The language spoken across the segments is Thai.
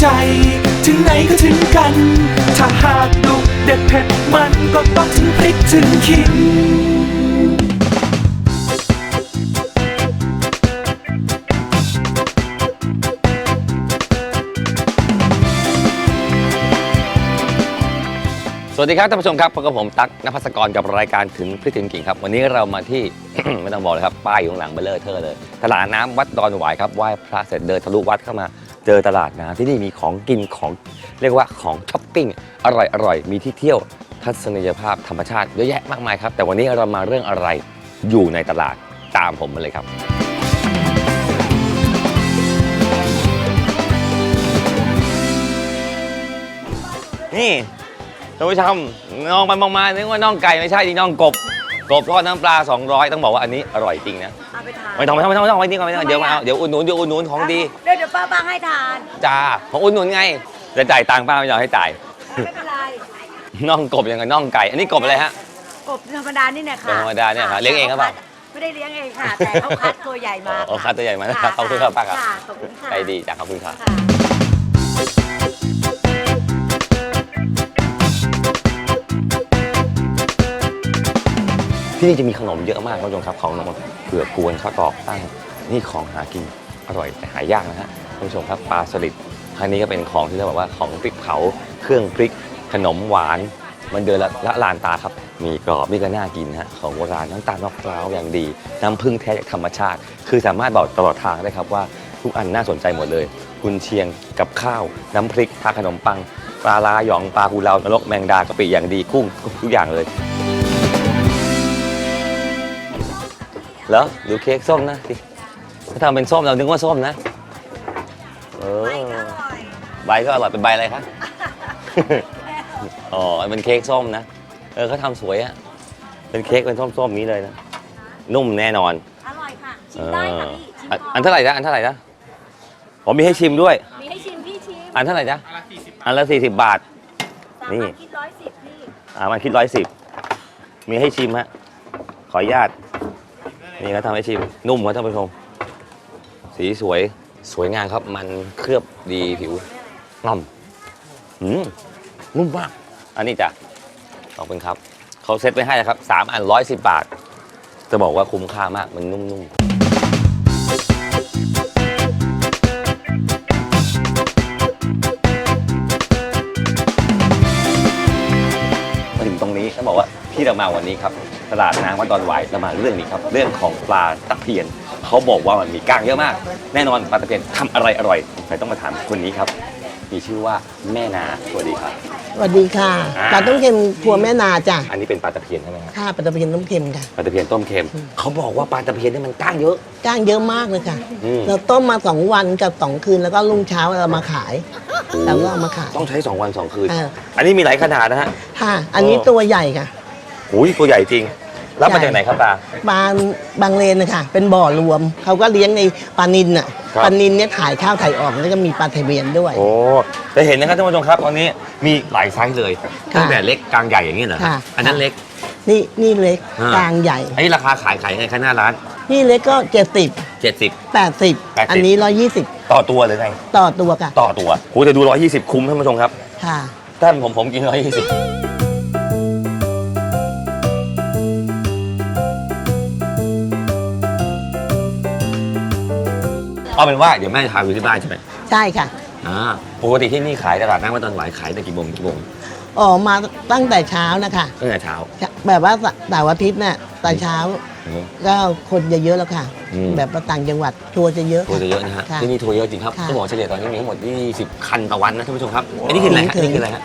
ใจ ถึงไหนก็ถึงกัน ถ้าหากดุเด็ดเผ็ดมันก็ต้องถึงพริกถึงขิงสวัสดีครับท่านผู้ชมครับพบกับผมตั๊กนภัสกรกับรายการถึงพริกถึงกิ่งครับ วันนี้เรามาที่ ไม่ต้องบอกเลยครับ ป้ายอยู่ข้างหลังเบลเลอร์เทอร์เลย ตลาดน้ำวัดดอนหวายครับไหว้พระเสร็จเดินทะลุวัดเข้ามา เจอตลาดน้ำที่นี่มีของกินของเรียกว่าของช้อปปิ้งอร่อยอร่อยมีที่เที่ยวทัศนียภาพธรรมชาติเยอะแยะมากมายครับ แต่วันนี้เรามาเรื่องอะไรอยู่ในตลาดตามผมมาเลยครับ นี่ท่านผู้ชมน้องไปมองมานึกว่าน่องไก่ไม่ใช่จริงน่องกบกบทอดน้ำปลา 200 ต้องบอกว่าอันนี้อร่อยจริงนะ เอาไปทาน ไม่ต้องไม่ต้องไม่ต้องไม่ต้องไว้นี่ก่อนไม่ต้องเดี๋ยวมาเอาเดี๋ยวอุดหนุนเดี๋ยวอุดหนุนของดีเดี๋ยวเดี๋ยว ป้าบางให้ทานจ้าของอุดหนุนไงจะจ่ายตังค์ป้าไม่ยอมให้จ่าย ไม่เป็นไรน่องกบอย่างกับน่องไก่อันนี้กบอะไรฮะ กบธรรมดานี่เนี่ยค่ะกบธรรมดาเนี่ยค่ะเลี้ยงเองหรือเปล่าไม่ได้เลี้ยงเองค่ะ แต่เขาคัดตัวใหญ่มาอ๋อคัดตัวใหญ่มานะครับขอบคุณครับป้าครับค่ะขอบคุณค่ะใจดีจ้าขอบคุณครับค่ะที่นี่จะมีขนมเยอะมากท่านผู้ชมครับ ของขนมเผือกกวนข้าวตอกตั้งนี่ของหากิน อร่อยแต่หายากนะฮะท่านผู้ชมครับปลาสลิดอันนี้ก็เป็นของที่เรียกว่าของพริกเผาเครื่องพริก ขนมหวาน มันเดินละละลานตาครับ มีกรอบนี่ก็น่ากินฮะของโบราณน้ำตาลมะพร้าวอย่างดี น้ำผึ้งแท้จากธรรมชาติ คือสามารถบอกตลอดทางได้ครับว่าทุกอันน่าสนใจหมดเลยกุนเชียงกับข้าว น้ำพริกทาขนมปัง ปลาลาหยองปลากูเลานรกแมงดากะปิอย่างดีกุ้งทุกอย่างเลยเหรอดูเค้กส้มนะสิ ถ้าทำเป็นส้มเรานึกว่าส้มนะเออไม่ก็อร่อยใบก็อร่อยเป็นใบอะไรคะ อ๋อเป็นเค้กส้มนะ เออเขาทำสวยอะเป็นเค้กเป็นส้มๆนี้เลยนะ นุ่มแน่นอน อร่อยค่ะ ชิเอมได้ค่ะอพี่ชิมอันก่อันเท่าไหร่นะอันเท่าไหร่นะผมมีให้ชิมด้วย มีให้ชิมพี่ชิม อันเท่าไหร่นะอันละสี่สิบบาทสามนี่บาทคิดร้อยสิบพี่อ่ามันคิดร้อยสิบ มีให้ชิมฮะ ขออนุญาต นี่เขาทำให้ชิม นุ่มครับท่านผู้ชม สีสวยสวยงามครับ มันเคลือบดีผิวน่อมอืมนุ่มมาก อันนี้จ้ะขอบคุณครับ เขาเซ็ตไปให้นะครับสามอันร้อยสิบบาท จะบอกว่าคุ้มค่ามาก มันนุ่มๆมาถึงตรงนี้ต้องบอกว่าที่เรามาวันนี้ครับ ตลาดน้ำวัดดอนไหวเรามาเรื่องนี้ครับ เรื่องของปลาตะเพียน เขาบอกว่ามันมีก้างเยอะมาก แน่นอนปลาตะเพียนทำอะไรอร่อยใครต้องมาถามคนนี้ครับ มีชื่อว่าแม่นาสวัสดีครับ สวัสดีค่ะอ่า ปลาต้มเค็มครัวแม่นาจ้ะอันนี้เป็นปลาตะเพียนใช่ไหมครับค่ะปลาตะเพียนต้มเค็มค่ะปลาตะเพียนต้มเค็มเขาบอกว่าปลาตะเพียนนี่มันก้างเยอะ จ้างเยอะมากเลยค่ะ อืม เราต้มมาสองวันกับสองคืนแล้วก็รุ่งเช้าเรามาขายเราก็เอามาขาย ต้องใช้2วัน2คืนเอออันนี้มีหลายขนาดนะฮะ ค่ะ อันนี้อ๋อ ตัวใหญ่ค่ะหูยตัวใหญ่จริง รับมาใหญ่จากไหนครับตา ปลาบางเลนนะคะเป็นบ่อรวม เขาก็เลี้ยงในปลานินอะครับ ปลานินเนี่ยถ่ายข้าวถ่ายออกแล้วก็มีปลาทะเบียนด้วย โอ้จะเห็นนะครับท่านผู้ชมครับตอนนี้มีหลายไซส์เลยค่ะตั้งแต่เล็กกลางใหญ่อย่างนี้เหรอค่ะ อันนั้นเล็ก นี่นี่เล็กอ่า กลางใหญ่ อันนี้ราคาขายขายไงคะหน้าร้าน นี่เล็กก็เจ็ดสิบ70แปดสิบ80 อันนี้ร้อยยี่สิบต่อตัวเลยไง ต่อตัวค่ะต่อตัวโหจะดู 120 คุ้มท่านผู้ชมครับ ค่ะ ท่านผมผมกิน 120 เอาเป็นว่าเดี๋ยวแม่จะพาไปที่บ้านใช่ไหมใช่ค่ะอ่าปกติที่นี่ขายตลาดน้ำวัดตอนหวายขายตั้งกี่โมงกี่โมงออกมาตั้งแต่เช้านะคะตั้งแต่เช้า แบบว่าเสาร์อาทิตย์เนี่ยตอนเช้าอืมก็คนจะเยอะแล้วค่ะอืมแบบว่าต่างจังหวัดทัวร์จะเยอะทัวร์จะเยอะนะฮะค่ที่นี่ทัวร์เยอะจริงครับค่ะต้องบอกเฉลี่ยตอนนี้มีทั้งหมด20คันต่อวันนะท่านผู้ชมครับอันนี้คืออะไรฮะถึอันงนี้คืออะไรฮะ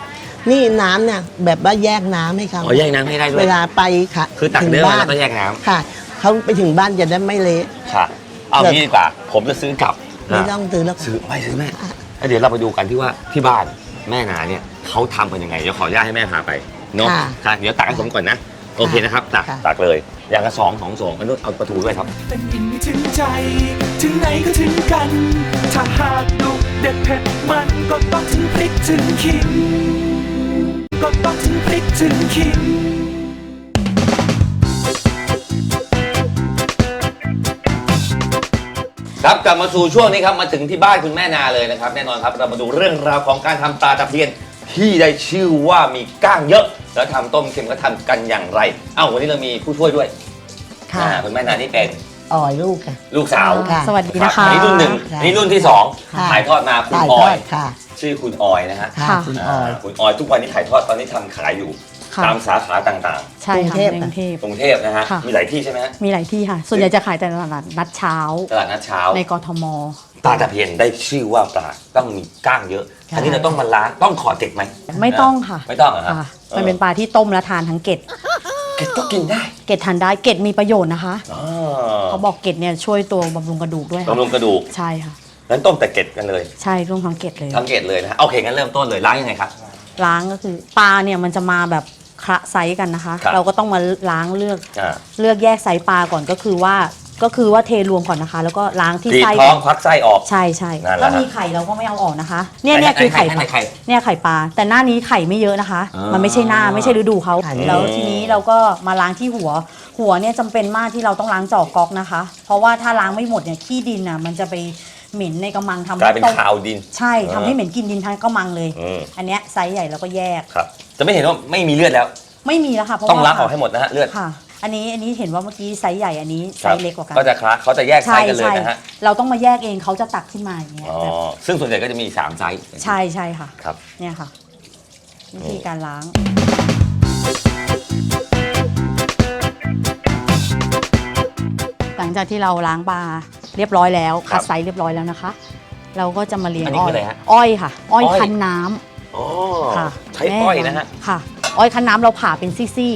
นี่น้ำเนี่ยแบบว่าแยกน้ำให้เขาอ๋อแยกน้ำให้ได้ด้วยเวลาไปค่ะ คือตักถึงเนื้อมาบ้าแล้นวก็แยกน้ค่ะเขาไปถึงบ้านจะได้ไม่เละำค่ะ เอางี้ดีกว่า ผมจะซื้อกลับไม่ต้องซื้อแล้วซื้อไม่ซื้อแม่แล้วเดี๋ยวเราไปดูกันที่ว่าที่บ้านแม่นาเนี่ยเขาทำกันยังไงเดี๋ยวขออนุญาตให้แม่พาไปเนาะค่ะค่ะเดี๋ยวตักให้ผมก่อนนะโอเคนะครับตักค่ะตักเลย อย่างละสองสองสองอันนู้นเอาปลาทูด้วยครับเป็นอินถึงใจ ถึงไหนก็ถึงกัน ถ้าหากดุเด็ดเผ็ดมันก็ต้องถึงพริกถึงขิงก็ต้องถึงพริกถึงขิง ครับกลับมาสู่ช่วงนี้ครับมาถึงที่บ้านคุณแม่นาเลยนะครับ แน่นอนครับเรามาดูเรื่องราวของการทำปลาตะเพียน ที่ได้ชื่อว่ามีก้างเยอะ แล้วทำต้มเค็มก็ทำกันอย่างไร เอ้าวันนี้เรามีผู้ช่วยด้วยค่ะ อ่าคุณแม่นานี่เป็นอ่อยลูกค่ะ ลูกสาวค่ะ สวัสดีนะครัคะ บอันนี้รุ่นหนึ่งค่ะอันนี้รุ่นที่สองค่ะ ถ่ายทอดมาคุณตายอทออย ดค่ะชื่อคุณออยนะฮะค่ะค่ะคุณอ่อย คุณออยทุกวันนี้ถ่ายทอดตอนนี้ทำขายอยู่ ค่ะ ตามสาขาต่างใช่กรุงค่ะเทพ ในกรุงเทพ ๆ กรุงเทพนะฮะ ค่ะ มีหลายที่ใช่ไหมฮะมีหลายที่ค่ะ ส่วนใหญ่จะขายแต่ตลาดนัดเช้าตลาดนัดเช้าในกทม ปลาตะเพียนได้ชื่อว่าปลาต้องมีก้างเยอะ ใช่ อันนี้เราต้องมาล้างต้องขอเก็บไหมไม่ต้องค่ะไม่ต้องเหรอฮะค่ะมันเป็นปลาที่ต้มแล้วทานทั้งเกล็ดเก็บก็กินได้เกล็ดทานได้เกล็ดมีประโยชน์นะคะอ๋อเขาบอกเกล็ดเนี่ยช่วยตัวบำรุงกระดูกด้วยค่ะบำรุงกระดูกใช่ค่ะนั้นต้มแต่เกล็ดกันเลยใช่ร่วมทั้งเกล็ดเลย ทั้งเกล็ดเลยนะฮะโอเคงั้นเริ่มต้นเลยล้างยังไงครับ ล้างก็คือปลาเนี่ยมันจะมาแบบ คละไซส์กันนะคะ ครับเราก็ต้องมาล้างเลือกอ่า เลือกแยกไซส์ปลาก่อนก็คือว่าก็คือว่าเทรวมก่อนนะคะ แล้วก็ล้างที่กรีดไส้ท้องควักไส้ออก ใช่ใช่นั่นแหละถ้ามีไข่เราก็ไม่เอาออกนะคะเนี่ยเนี่ยคือไข่ไหนๆๆๆไข่ เนี่ยไข่ปลาแต่หน้านี้ไข่ไม่เยอะนะคะ อ่ามัมันไม่ใช่หน้าไม่ใช่ฤดูเขาไข่แล้วทีนี้เราก็มาล้างที่หัว หัวเนี่ยจำเป็นมากที่เราต้องล้างจอกก๊อกนะคะ เพราะว่าถ้าล้างไม่หมดเนี่ยขี้ดินน่ะมันจะไปเหม็นในกระมังทำกลายเป็นต้มขาวดิน ใช่ทำให้เหม็นกินดินทั้งกระมังเลย อืมอันเนี้ยไซส์ใหญ่แล้วก็แยก ครับ จะไม่เห็นว่าไม่มีเลือดแล้ว ไม่มีแล้วค่ะเพราะต้องล้างว่าออกให้หมดนะฮะเลือด ค่ะ อันนี้อันนี้เห็นว่าเมื่อกี้ไซส์ใหญ่อันนี้ไซครับส์เล็กกว่ากันก็จะคละเขาจะแยกไซใช่ส์กันเลยใช่นะฮะ เราต้องมาแยกเองเขาจะตักขึ้นมาอย่างเงี้ยอ๋อแบบซึ่งส่วนใหญ่ก็จะมีสามไซส์ ใช่ใช่ค่ะ ครับ เนี่ยค่ะ วิธีการล้าง หลังจากที่เราล้างปลาเรียบร้อยแล้วครัคับดไซส์เรียบร้อยแล้วนะคะ เราก็จะมาเรียงอันนี้อ้อคืยออะไรฮะอ้อยค่ะ อ้อยอ้อย คั้นน้ำ อ๋อค่ะใช้อ้อยนะฮะแม่ค่ะ อ้อยคั้นน้ำเราผ่าเป็นซี่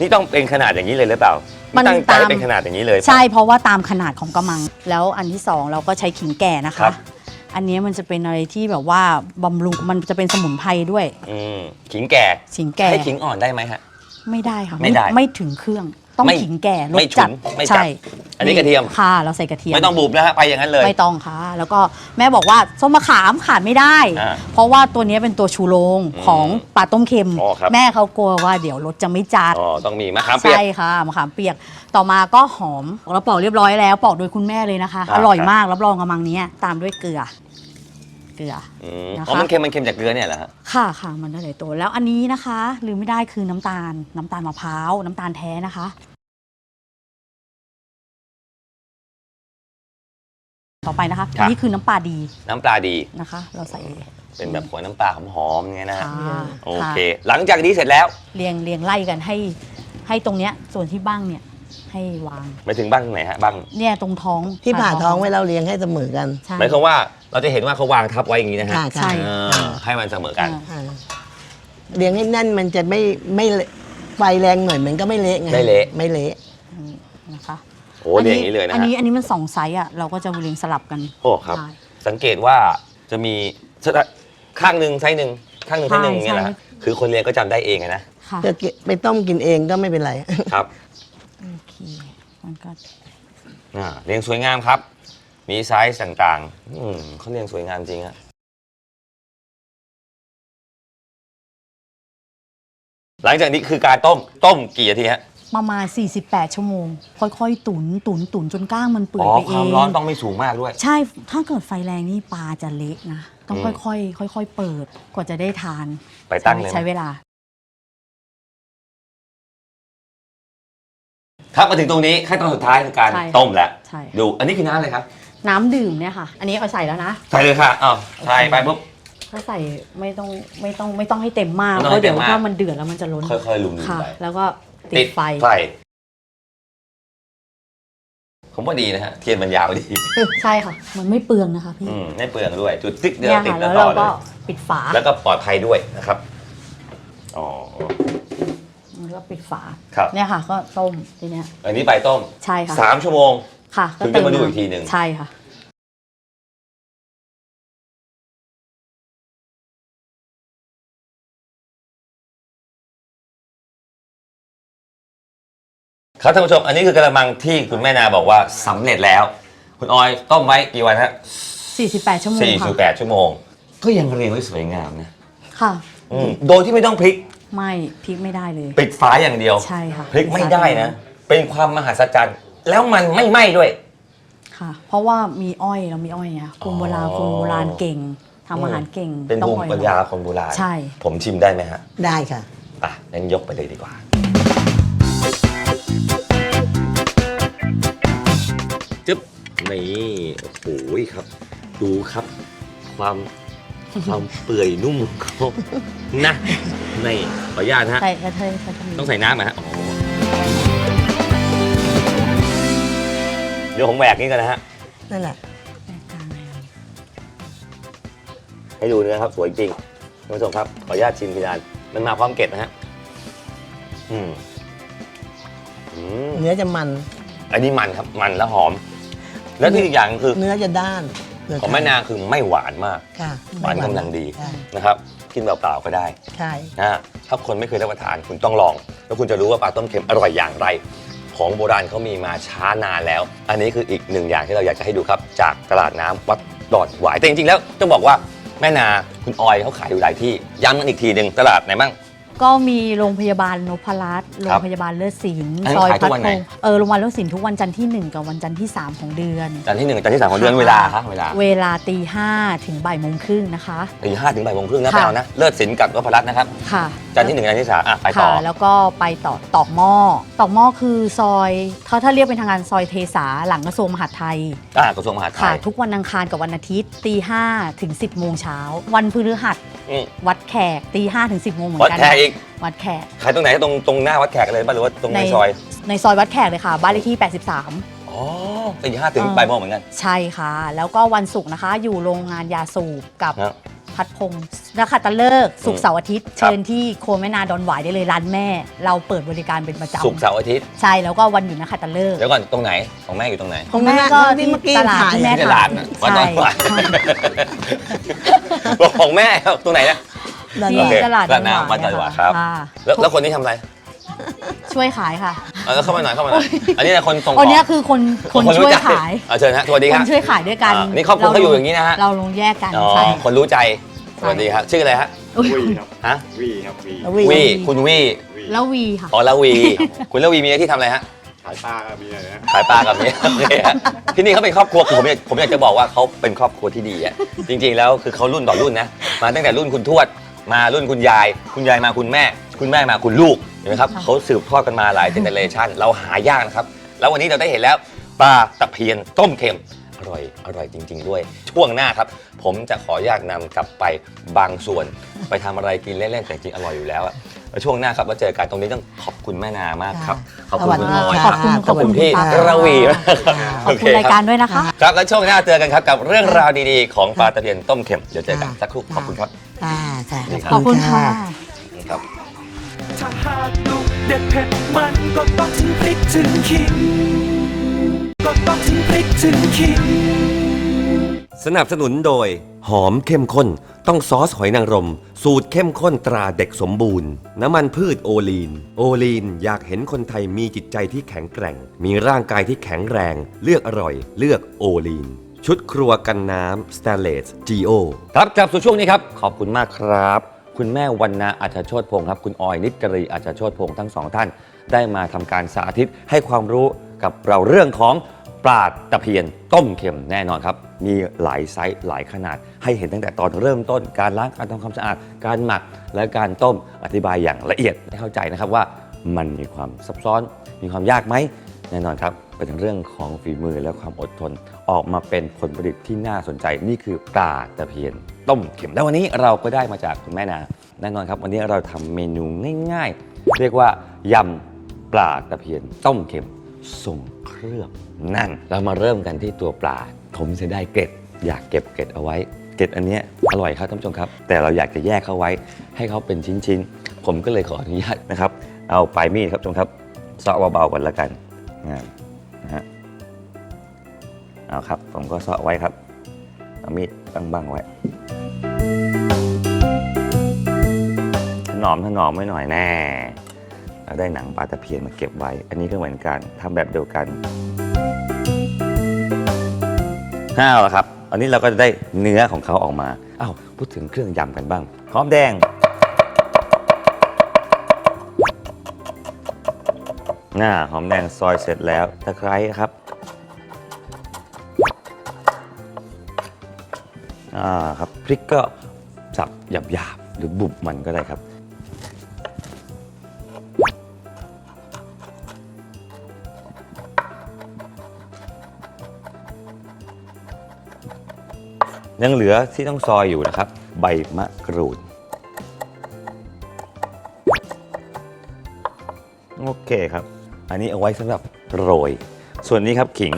นี่ต้องเป็นขนาดอย่างนี้เลยหรือเปล่ามันตั้งใจตาม เป็นขนาดอย่างนี้เลยๆใช่เพราะว่าตามขนาดของกระมัง แล้วอันที่สองเราก็ใช้ขิงแก่นะครัคะ บ อันนี้มันจะเป็นอะไรที่แบบว่าบำรุงมันจะเป็นสมุนไพรด้วยอืมขิงแก่ขิงแก่ให้ขิงอ่อนได้ไหมฮะ ไม่ได้ค่ะไม่ได้ไม่ถึงเครื่อง ต้องไม่ขิงแก่รไม่สจัดฉุนไม่จัดใช่อันนี้กระเทียม ค่ะเราใส่กระเทียม ไม่ต้องบุบนะฮะไปอย่างนั้นเลย ไม่ต้องค่ะ แล้วก็แม่บอกว่าส้มมะขามขาดไม่ได้ อ่าเพราะว่าตัวนี้เป็นตัวชูโรงอืมของปลาต้มเค็ม อ๋อครับ แม่เขากลัวว่าเดี๋ยวรสจะไม่จัด อ๋อต้องมีมะขามเปียก ใช่ค่ะมะขามเปียก ต่อมาก็หอมเราปอกเรียบร้อยแล้วปอกโดยคุณแม่เลยนะคะ ครับ อร่อยครับมากรับรองกระมังนี้ตามด้วยเกลือ เกลือ อืมนะคะ อ๋อมันเค็มมันเค็มจากเกลือเนี่ยเหรอฮะ ค่ะค่ะมันได้หลายตัวแล้วอันนี้นะคะลืมไม่ได้คือน้ำตาล น้ำตาลมะพร้าวน้ำตาลแท้นะคะ ต่อไปนะคะครับอันนี้คือน้ำปลาดีน้ำปลาดี นะคะ เราใส่เป็นแบบหัวน้ำปลาหอมๆไงนะฮะค่ะโอค่ะเคหลังจากนี้เสร็จแล้วเรียงเรียงไล่กันให้ ให้ตรงเนี้ยส่วนที่บ้างเนี่ยให้วาง ไปถึงบ้างไหนฮะบ้างเนี่ยตรงท้องที่ผ่าท้องไว้เราเลี้ยงให้เสมอกัน ใช่ หมายความว่าเราจะเห็นว่าเขาวางทับไว้อย่างนี้นะฮะค่ะใช่เออให้มันเสมอกันอ่าอ่าเลี้ยงให้แน่นมันจะไม่ไม่เละไฟแรงหน่อยมันก็ไม่เละไงไม่เละ ไม่เละ นะคะ โอ้เรียงอย่างนี้เลยนะอันฮะนี้อันนี้มันสองไซส์อะเราก็จะเรียงสลับกัน โอ้ครับได้สังเกตว่าจะมีข้างหนึ่งไซส์หนึ่งข้างหนึ่งไซส์หนึ่งอย่างเงี้ยนะฮะคือคนเรียนก็จำได้เองอะนะค่ะจะเก็บไปต้มกินเองก็ไม่เป็นไร ครับ โอเคมันก็อ่าเรียงสวยงามครับ มีไซส์ต่างๆ อืมเขาเรียงสวยงามจริงฮะหลังจากนี้คือการต้ม ต้มกี่นาทีฮะ ประมาณ 48 ชั่วโมง ค่อยๆ ตุนตุนตุนจนก้างมันเปื่อยอ๋อไปคเอวามง ร้อนต้องไม่สูงมากด้วย ใช่ ถ้าเกิดไฟแรงนี่ปลาจะเละนะ ต้องอืม ค่อยๆ ค่อย ๆ เปิด กว่าจะได้ทานไปตั้งเลยไหมใช้เวลา ครับมาถึงตรงนี้ขั้นตอนสุดท้ายคือการใช่ ต้มแล้ว ใช่ ดูอันนี้คือน้ำอะไรครับ น้ำดื่มเนี่ยค่ะ อันนี้เอาใส่แล้วนะ ใส่เลยค่ะอ้าวใส่ไปปุ๊บ ถ้าใส่ไม่ต้องไม่ต้องไม่ต้องให้เต็มมาก ไม่เพต้องให้ราะเดี๋ยวเต็มมาก ถ้ามันเดือดแล้วมันจะล้น ค่อยๆลุมๆค่ะ ไปแล้วก็ ติดไฟ ไฟผมว่าดีนะฮะ เทียนมันยาวดี ใช่ค่ะ มันไม่เปลืองนะคะพี่อืมไม่เปลืองด้วย จุดติ๊กเดียวเนี่ยติดค่ะแล้แล้ววต่อเราเลก็ย ปิดฝาแล้วก็ปลอดภัยด้วยนะครับ อ๋อ แล้วก็ปิดฝาครับ เนี่ยค่ะ ก็ต้มทีเนี้ยอันนี้ไปต้มใช่ค่ะสามชั่วโมง ค่ะถึงจะมาดูอีกทีหนึ่ง ใช่ค่ะ ครับท่านผู้ชม อันนี้คือกระมังที่คุณแม่นาบอกว่าสำเร็จแล้ว คุณออยต้มไว้กี่วันฮะ48 ชั่วโมงสี่ค่ะสิบแปดชั่วโมง ก็ยังเรียงไว้สวยงามนะค่ะ อืมโดยที่ไม่ต้องพลิกไม่พลิกไม่ได้เลย ปิดฝาอย่างเดียวใช่ค่ะพลิกไม่ได้นะ เป็นความมหัศจรรย์แล้วมันไม่ไหม้ด้วย ค่ะ เพราะว่ามีอ้อยเรามีอ้อยไงคนโบราณอ๋อคนโบราณเก่งทำอาหารเก่งเป็นต้อภูงมิอ้อยปัญญาคนโบราณใช่ ผมชิมได้ไหมฮะได้ค่ะ อะงั้นยกไปเลยดีกว่า จึ๊บนี่โอ้โหครับ ดูครับ ความความเปื่อยนุ่มของเขานะนี่ขออนุญาตนะฮะ ใส่กระเทยกระเทยต้องใส่น้ำไหมฮะอ๋อเดี๋ยวผมแหวกนี่กันนะฮะ นั่นแหละแตกต่างเลยอะให้ดูเนื้อครับ สวยจริงท่านผู้ชมครับ ขออนุญาตชิมทีนานมันมาพร้อมเกล็ดนะฮะ อืม อืมเนื้อจะมัน อันนี้มันครับมันแล้วหอม แล้วที่อีกอย่างคือเนื้อจะด้านเปลืกของแม่นางคือไม่หวานมาก ค่ะหวานกำลังดีใช่นะครับ กินเปล่าๆก็ได้ใช่นะฮะถ้าคนไม่เคยรับประทานคุณต้องลอง แล้วคุณจะรู้ว่าปลาต้มเค็มอร่อยอย่างไร ของโบราณเขามีมาช้านานแล้ว อันนี้คืออีกหนึ่งอย่างที่เราอยากจะให้ดูครับจากตลาดน้ำวัดดอนหวายแต่จริงๆแล้วต้องบอกว่าแม่นาคุณออยเขาขายอยู่หลายที่ย้ำกันอีกทีหนึ่งตลาดไหนบ้าง ก็มีโรงพยาบาลนพรัตน์โรงพยาบาลเลิศศิลป์อันนั้นซอยขายทุพักดวันพไหน งศ์เออโรงพยาบาลเลิศศิลป์ทุกวันจันทร์ที่ 1 กับวันจันทร์ที่ 3 ของเดือน จันทร์ที่หนึ่งจันทร์ที่สามของเดือนเวลาครับเวลาเวลาตีห้าถึงบ่ายโมงครึ่งนะคะ ตีห้าถึงบ่ายโมงครึ่งนะค่ะแปลนะ เลิศศิลป์กับนพรัตน์นะครับ ค่ะจันทร์ที่หนึ่งจันทร์ที่สามอะไปต่ค่ะอ แล้วก็ไปต่อตอกหม้อตอกหม้อคือซอยถ้าถ้าเรียกเป็นทางการซอยเทสาหลังกระทรวงมหาดไทย อ่ากระทรวงมหาดไทค่ะ ยทุกวันอังคารกับวันอาทิตย์ตีห้าถึง10โมงเช้า วันพฤหัส อืมวัดแขกตีห้าถึง10โมงเหมือวัดนกันแขกอีกวัดแขกขายตรงไหนตรงตรงหน้าวัดแขกเลยป่ะหรือว่าตรงในซอย ในซอยวัดแขกเลยค่ะ บ้านเลขที่ 83 อ๋อตีห้าถึงอ่าบ่ายโมงเหมือนกัน ใช่ค่ะ แล้วก็วันศุกร์นะคะ อยู่โรงงานยาสูบกับครับพัดพงศ์นะคะตะเลิกษ์ศุกร์เสาร์อาทิตย์ครับเชิญที่โครัวแม่นาดอนหวายได้เลยร้านแม่ เราเปิดบริการเป็นประจำศุกร์เสาร์อาทิตย์ใช่แล้วก็วันหยุดนะคะตะเลิกษ์เดี๋ยวก่อนตรงไหนของแม่อยู่ตรงไหนของแม่ก็ที่ที่เมื่อกี้ตลาดขายที่แม่ที่ตขาลายดน่ะวัดดอนหวายใช่บอกของแม่ตรงไหนนะ ด้านที่หลังโอเคตลาดดอนหวายวัดดอนหวายครับะแล้วแล้วคนนี้ทำอะไรช่วยขายค่ะเอาแล้วเข้ามาหน่อยเข้ามาหน่อยอันนี้นะคนส่งขคอนงเนี้ยคือคนคนรู้ช่วยใจขาย อะเชิญฮะสวัสดีคครันบ ช่วยขายด้วยกันอ่านี่ครอบครัวเขาอยู่อย่างนี้นะฮะ เราลงแยกกันอ๋อใช่คนรู้ใจสใช่วัสดีครับ ชื่ออะไรฮะอุ๊ยวีครับฮะวีครับวีแล้ววิ่งวีคุณวีวีแล้ววีค่ะ อ๋อละวี คุณละวีมีหน้าที่ทำอะไรฮะ ขายปลากับเมียนะขายปลากับเมียโอเคฮะที่นี่เขาเป็นครอบครัวคือผมอยากผมอยากจะบอกว่าเขาเป็นครอบครัวที่ดีอะจริงๆแล้วคือเขารุ่นต่อรุ่นนะมาตั้งแต่รุ่นคุณทวด มารุ่นคุณยาย คุณยายมาคุณแม่ คุณแม่มาคุณลูกเห็นไหมครับค่ะเขาสืบทอดกันมาหลายเจเนเรชันเราหายากนะครับ แล้ววันนี้เราได้เห็นแล้วปลาตะเพียนต้มเค็มอร่อยอร่อยจริง ๆ ด้วย ช่วงหน้าครับ ผมจะขออยากนำกลับไปบางส่วน ไปทำอะไรกินเล่นๆแต่จริงๆอร่อยอยู่แล้วอะแล้วช่วงหน้าครับมาเจอกันตรงนี้ต้องขอบคุณแม่นามากครับขอบคุณคุณออยขอบคุณขอบคุณพี่ค่ะ ระวีมากครับขอบคุณรายการด้วยนะคะ ครับแล้วช่วงหน้าเจอกันครับกับเรื่องราวดีๆ ของปลาตะเพียนต้มเค็ม เดี๋ยวเจอกันค่ะสักครู่ขอบคุณครับ อ่าค่ะขอบคุณค่ะครับถ้าหากดุเด็ดเผ็ดมันก็ต้องถึงพริกถึงขิงก็ต้องถึงพริกถึงขิงสนับสนุนโดย หอมเข้มข้น ต้องซอสหอยนางรม สูตรเข้มข้นตราเด็กสมบูรณ์ น้ำมันพืชโอลีน โอลีนอยากเห็นคนไทยมีจิตใจที่แข็งแกร่ง มีร่างกายที่แข็งแรง เลือกอร่อย เลือกโอลีน ชุดครัวกันน้ำสเตเลสจีโอครับกลับสู่ช่วงนี้ครับ ขอบคุณมากครับ คุณแม่วันนาอาชาโชตพงศ์ครับ คุณออยนิดกรีอาชาโชตพงศ์ทั้งสองท่าน ได้มาทำการสาธิตให้ความรู้กับเราเรื่องของปลาตะเพียนต้มเค็มแน่นอนครับ มีหลายไซส์หลายขนาด ให้เห็นตั้งแต่ตอนเริ่มต้น การล้างการทำความสะอาด การหมักและการต้มอธิบายอย่างละเอียดให้เข้าใจนะครับว่ามันมีความซับซ้อนมีความยากไหมแน่นอนครับ เป็นเรื่องของฝีมือและความอดทน ออกมาเป็นผลผลิตที่น่าสนใจนี่คือปลาตะเพียน ต้มเข็มแล้ววันนี้เราก็ได้มาจากคุณแม่นาแน่นอนครับ วันนี้เราทำเมนูง่าย ๆ เรียกว่ายำปลาตะเพียน ต้มเข็มส่งเครื่องนั่น เรามาเริ่มกันที่ตัวปลาผมจะได้เกล็ด อยากเก็บเกล็ดเอาไว้ เกล็ดอันนี้อร่อยครับท่านผู้ชมครับ แต่เราอยากจะแยกเขาไว้ ให้เขาเป็นชิ้นๆผมก็เลยขออนุญาตนะครับ เอาปลายมีดครับท่านผู้ชมครับเสาะเบาๆก่อนแล้วกันอ่า นะฮะเอาครับ ผมก็เสาะไว้ครับเอามีดบังๆไว้ถนอมถนอมไว้หน่อยแน่เราได้หนังปลาตะเพียนมาเก็บไว้ อันนี้ก็เหมือนกันทำแบบเดียวกันห้าวแล้วครับ อันนี้เราก็จะได้เนื้อของเขาออกมา อ้าว พูดถึงเครื่องยำกันบ้าง หอมแดง น่าหอมแดงซอยเสร็จแล้วตะไคร้ครับอ่าครับพริกก็สับหยาบๆหรือบุบมันก็ได้ครับยังเหลือที่ต้องซอยอยู่นะครับ ใบมะกรูด โอเคครับ อันนี้เอาไว้สำหรับโรย ส่วนนี้ครับขิง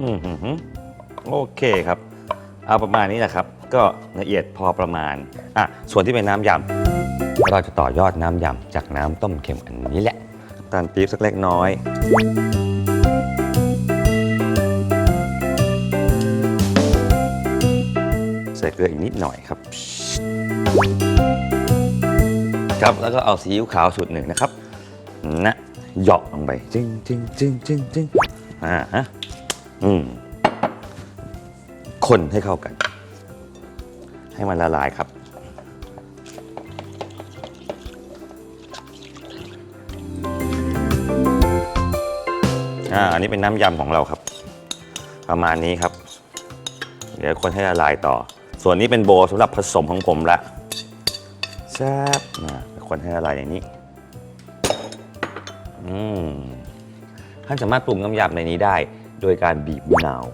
อืมโอเคครับ เอาประมาณนี้แหละครับ ก็ละเอียดพอประมาณ อะ ส่วนที่เป็นน้ำยำ เราจะต่อยอดน้ำยำจากน้ำต้มเค็มอันนี้แหละตาลปี๊บสักเล็กน้อย ลืออีกนิดหน่อยครับ ครับแล้วก็เอาซีอิ๊วขาวสูตรหนึ่งนะครับนะหยาะลงไปจึงจึงจึงจึงจึงอ่าฮะอืมคนให้เข้ากัน ให้มันละลายครับอ่าอันนี้เป็นน้ำยำของเราครับ ประมาณนี้ครับ เดี๋ยวคนให้ละลายต่อ ส่วนนี้เป็นโบว์สำหรับผสมของผมละแซ่บนะคนให้ละลายอย่างนี้ อืมท่านสามารถปรุงน้ำยำในนี้ได้ โดยการบีบมะนาว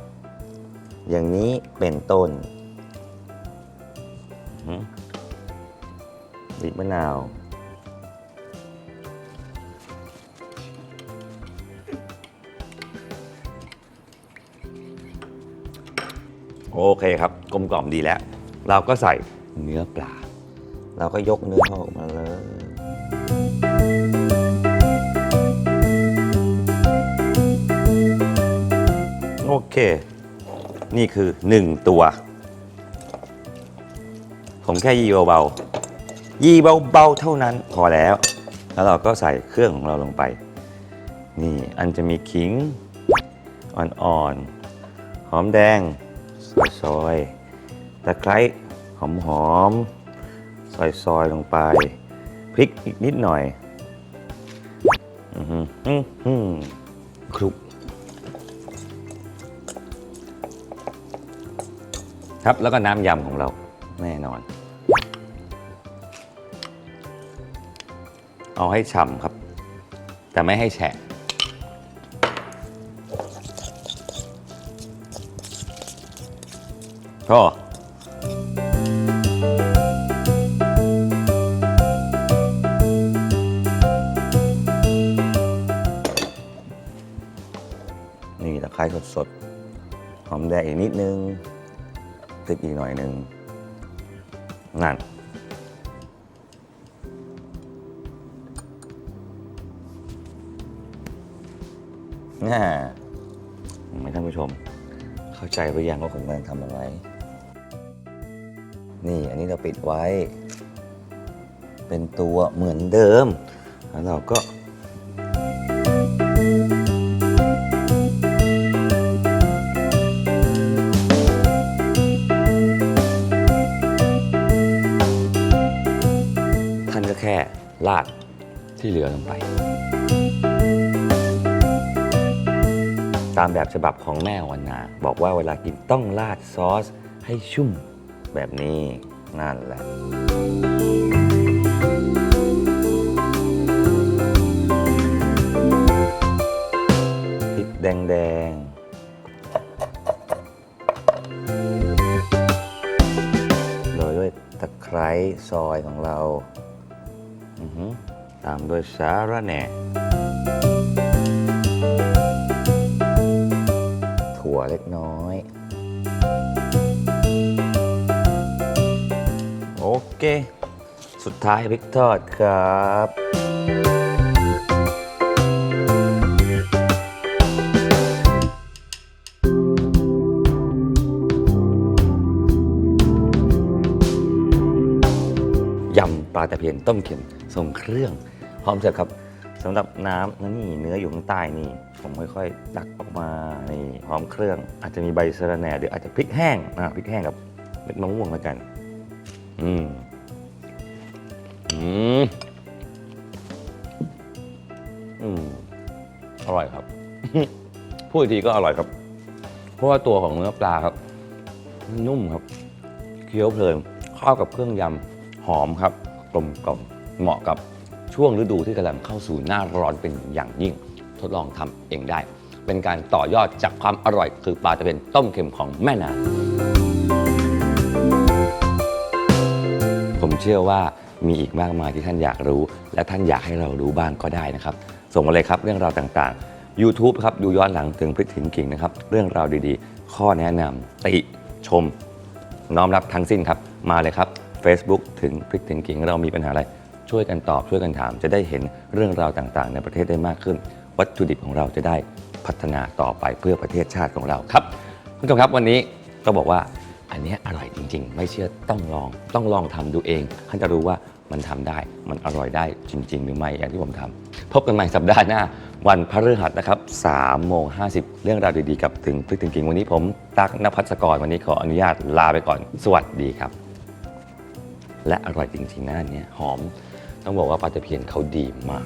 อย่างนี้เป็นต้นอืมบีบมะนาว โอเคครับกลมกล่อมดีแล้ว เราก็ใส่เนื้อปลา เราก็ยกเนื้อออกมาเลยโอเค นี่คือ 1 ตัว ผมแค่ยีเบาๆยีเบาๆเท่านั้นพอแล้ว แล้วเราก็ใส่เครื่องของเราลงไป นี่อันจะมีขิง อ่อนๆ หอมแดง ซอยๆตะไคร้หอมหอมซอยซอยๆลงไป พริกอีกนิดหน่อยอือหืออื้อหือคลุกครับแล้วก็น้ำยำของเราแน่นอน เอาให้ฉ่ำครับ แต่ไม่ให้แฉะ ก็นี่ตะไคร้สดๆ หอมแดงอีกนิดนึงพริกอีกหน่อยนึง นั่น น่าไหมท่านผู้ชม เข้าใจหรือยังว่าผมกำลังทำอะไร นี่อันนี้เราปิดไว้ เป็นตัวเหมือนเดิม แล้วเราก็ท่านก็แค่ลาดที่เหลือลงไป ตามแบบฉบับของแม่วันนา บอกว่าเวลากินต้องราดซอสให้ชุ่ม แบบนี้นั่นแหละพริกแดงๆโรยด้วยตะไคร้ซอยของเรา ตามด้วยสาระแหน่ถั่วเล็กน้อย เค สุดท้ายพริกทอดครับยำปลาตะเพียนต้มเค็มทรงเครื่อง พร้อมเสิร์ฟครับสำหรับน้ำนั่นนี่เนื้ออยู่ข้างใต้นี่ ผมค่อยๆตักออกมานี่พร้อมเครื่อง อาจจะมีใบสะระแหน่หรืออาจจะพริกแห้งอ่าพริกแห้งกับเม็ดมะม่วงแล้วกัน อืม อืมอืมอร่อยครับ พูดอีกทีก็อร่อยครับ เพราะว่าตัวของเนื้อปลาครับ นุ่มครับ เคี้ยวเพลินเข้ากับเครื่องยำหอมครับ กลมกล่อมเหมาะกับช่วงฤดูที่กำลังเข้าสู่หน้าร้อนเป็นอย่างยิ่ง ทดลองทำเองได้ เป็นการต่อยอดจากความอร่อย คือปลาตะเพียนต้มเค็มของแม่นาผมเชื่อว่า มีอีกมากมายที่ท่านอยากรู้ และท่านอยากให้เรารู้บ้างก็ได้นะครับ ส่งมาเลยครับเรื่องราวต่างๆ YouTube ครับดูย้อนหลังถึงพริกถึงกิ่งนะครับ เรื่องราวดีๆ ข้อแนะนำติชม น้อมรับทั้งสิ้นครับ มาเลยครับ Facebook ถึงพริกถึงกิ่งเรามีปัญหาอะไร ช่วยกันตอบช่วยกันถาม จะได้เห็นเรื่องราวต่างๆ ในประเทศได้มากขึ้น วัตถุดิบของเราจะได้พัฒนาต่อไปเพื่อประเทศชาติของเราครับคุณผู้ชมครับวันนี้ก็บอกว่า อันนี้อร่อยจริง ๆ ไม่เชื่อต้องลอง ต้องลองทำดูเองท่านจะรู้ว่ามันทำได้ มันอร่อยได้จริง ๆ หรือไม่อย่างที่ผมทำพบกันใหม่สัปดาห์หน้า วันพฤหัสนะครับ3โมง50 เรื่องราวดีๆกับถึงพริกถึงกิ่งวันนี้ผมตั๊กนภัสกรวันนี้ขออนุญาตลาไปก่อน สวัสดีครับ และอร่อยจริงๆนะอันนี้หอม ต้องบอกว่าปลาตะเพียนเขาดีมาก